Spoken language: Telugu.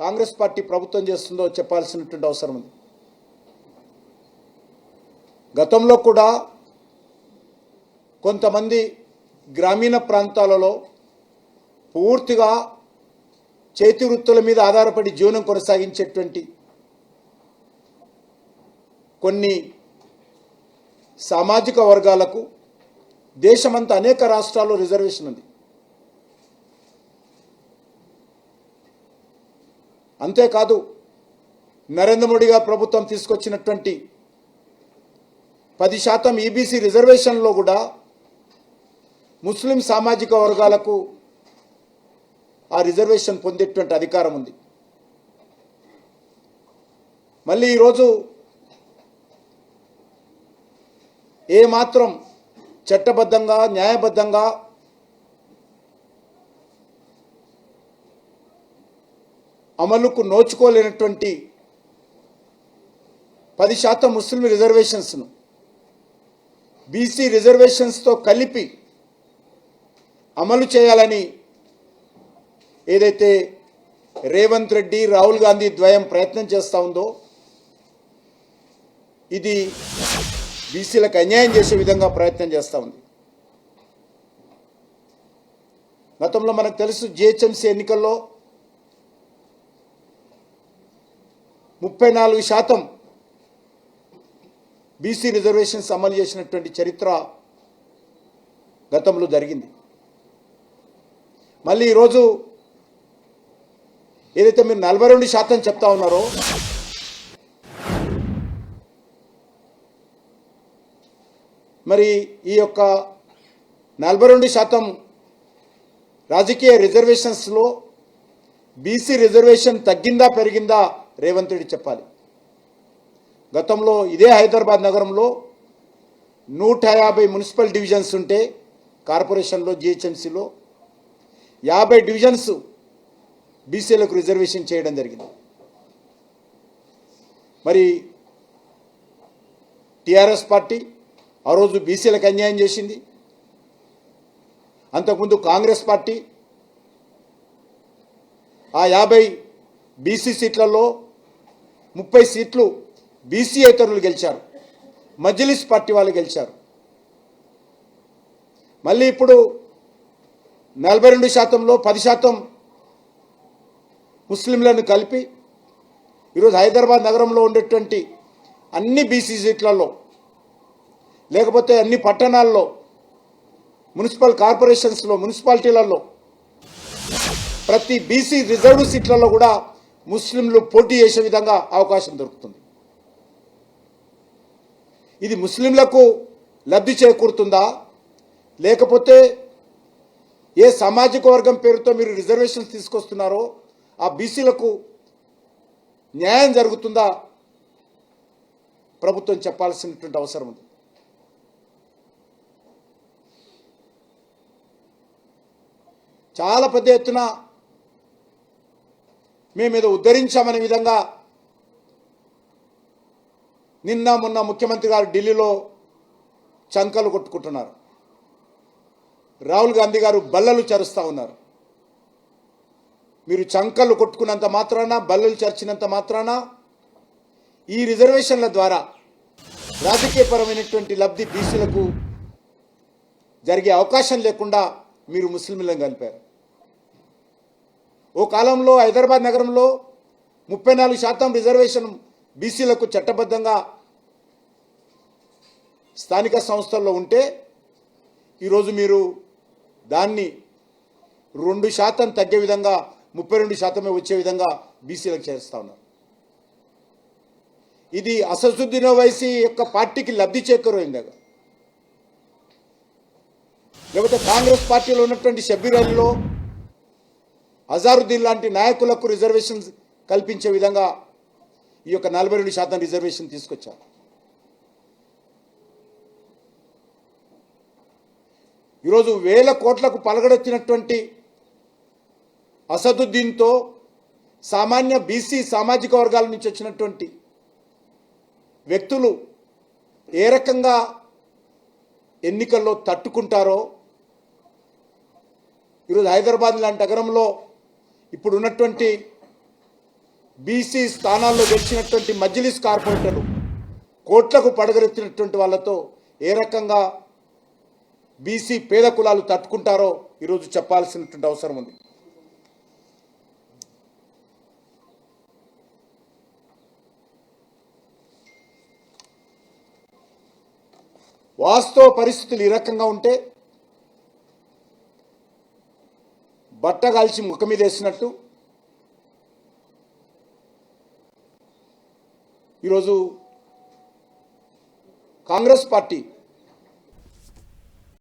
కాంగ్రెస్ పార్టీ ప్రభుత్వం చేస్తుందో చెప్పాల్సినటువంటి అవసరం ఉంది. గతంలో కూడా కొంతమంది గ్రామీణ ప్రాంతాలలో పూర్తిగా చేతి వృత్తుల మీద ఆధారపడి జీవనం కొనసాగించేటువంటి కొన్ని సామాజిక వర్గాలకు దేశమంతా అనేక రాష్ట్రాల్లో రిజర్వేషన్ ఉంది. అంతేకాదు నరేంద్ర మోడీ గారు ప్రభుత్వం తీసుకొచ్చినటువంటి పది శాతం ఈబీసీ రిజర్వేషన్లో కూడా ముస్లిం సామాజిక వర్గాలకు ఆ రిజర్వేషన్ పొందేటువంటి అధికారం ఉంది. మళ్ళీ ఈరోజు ఏమాత్రం చట్టబద్ధంగా న్యాయబద్ధంగా అమలుకు నోచుకోలేనటువంటి పది శాతం ముస్లిం రిజర్వేషన్స్ను. బీసీ రిజర్వేషన్స్తో కలిపి అమలు చేయాలని ఏదైతే రేవంత్ రెడ్డి రాహుల్ గాంధీ ద్వయం ప్రయత్నం చేస్తూ ఉందో ఇది బీసీలకు అన్యాయం చేసే విధంగా ప్రయత్నం చేస్తూ ఉంది. గతంలో మనకు తెలుసు జిహెచ్ఎంసీ ఎన్నికల్లో ముప్పై నాలుగు శాతం బీసీ రిజర్వేషన్స్ అమలు చేసినటువంటి చరిత్ర గతంలో జరిగింది. మళ్ళీ ఈరోజు ఏదైతే మీరు నలభై రెండు శాతం చెప్తా ఉన్నారో మరి ఈ యొక్క నలభై రెండు శాతం రాజకీయ రిజర్వేషన్స్లో బీసీ రిజర్వేషన్ తగ్గిందా పెరిగిందా రేవంత్ రెడ్డి చెప్పాలి. గతంలో ఇదే హైదరాబాద్ నగరంలో నూట యాభై మున్సిపల్ డివిజన్స్ ఉంటే కార్పొరేషన్లో జిహెచ్ఎంసీలో యాభై డివిజన్స్ బీసీలకు రిజర్వేషన్ చేయడం జరిగింది. మరి టిఆర్ఎస్ పార్టీ ఆ రోజు బీసీలకు అన్యాయం చేసింది. అంతకుముందు కాంగ్రెస్ పార్టీ ఆ యాభై బీసీ సీట్లలో ముప్పై సీట్లు బీసీ ఇతరులు గెలిచారు. మజ్లిస్ పార్టీ వాళ్ళు గెలిచారు. మళ్ళీ ఇప్పుడు నలభై రెండు శాతంలో పది శాతం ముస్లింలను కలిపి ఈరోజు హైదరాబాద్ నగరంలో ఉండేటువంటి అన్ని బీసీ సీట్లలో లేకపోతే అన్ని పట్టణాల్లో మున్సిపల్ కార్పొరేషన్స్లో మున్సిపాలిటీలలో ప్రతి బీసీ రిజర్వ్ సీట్లలో కూడా ముస్లింలు పోటీ చేసే విధంగా అవకాశం దొరుకుతుంది. ఇది ముస్లింలకు లబ్ధి చేకూరుతుందా? లేకపోతే ఏ సామాజిక వర్గం పేరుతో మీరు రిజర్వేషన్స్ తీసుకొస్తున్నారో ఆ బీసీలకు న్యాయం జరుగుతుందా? ప్రభుత్వం చెప్పాల్సినటువంటి అవసరం ఉంది. చాలా పెద్ద ఎత్తున మేము ఏదో ఉద్ధరించామనే విధంగా నిన్న మొన్న ముఖ్యమంత్రి గారు ఢిల్లీలో చంకలు కొట్టుకుంటున్నారు. రాహుల్ గాంధీ గారు బల్లలు చరుస్తూ ఉన్నారు. మీరు చంకలు కొట్టుకున్నంత మాత్రాన బల్లలు చర్చినంత మాత్రాన ఈ రిజర్వేషన్ల ద్వారా రాజకీయపరమైనటువంటి లబ్ధి బీసీలకు జరిగే అవకాశం లేకుండా మీరు ముస్లింలను కలిపారు. ఓ కాలంలో హైదరాబాద్ నగరంలో ముప్పై నాలుగు శాతం రిజర్వేషన్ బీసీలకు చట్టబద్ధంగా స్థానిక సంస్థల్లో ఉంటే ఈరోజు మీరు దాన్ని రెండు శాతం తగ్గే విధంగా ముప్పై రెండు శాతమే వచ్చే విధంగా బీసీలకు చేస్తా ఉన్నారు. ఇది అసదుద్దీన్ వైసీ యొక్క పార్టీకి లబ్ధి చేకూరైంది. లేకపోతే కాంగ్రెస్ పార్టీలో ఉన్నటువంటి షబ్బీర్ అలీలో అజారుద్దీన్ లాంటి నాయకులకు రిజర్వేషన్ కల్పించే విధంగా ఈ యొక్క నలభై రెండు శాతం రిజర్వేషన్ తీసుకొచ్చారు. ఈరోజు వేల కోట్లకు పలగడొచ్చినటువంటి అసదుద్దీన్తో సామాన్య బీసీ సామాజిక వర్గాల నుంచి వచ్చినటువంటి వ్యక్తులు ఏ రకంగా ఎన్నికల్లో తట్టుకుంటారో ఈరోజు హైదరాబాద్ లాంటి నగరంలో ఇప్పుడు ఉన్నటువంటి బీసీ స్థానాల్లో గెలిచినటువంటి మజ్లిస్ కార్పొరేటర్లు కోట్లకు పడగరెత్తినటువంటి వాళ్ళతో ఏ రకంగా బీసీ పేద కులాలు తట్టుకుంటారో ఈరోజు చెప్పాల్సినటువంటి అవసరం ఉంది. వాస్తవ పరిస్థితులు ఈ రకంగా ఉంటే బట్ట కాల్చి ముఖ మీద వేసినట్టు. ఈరోజు కాంగ్రెస్ పార్టీ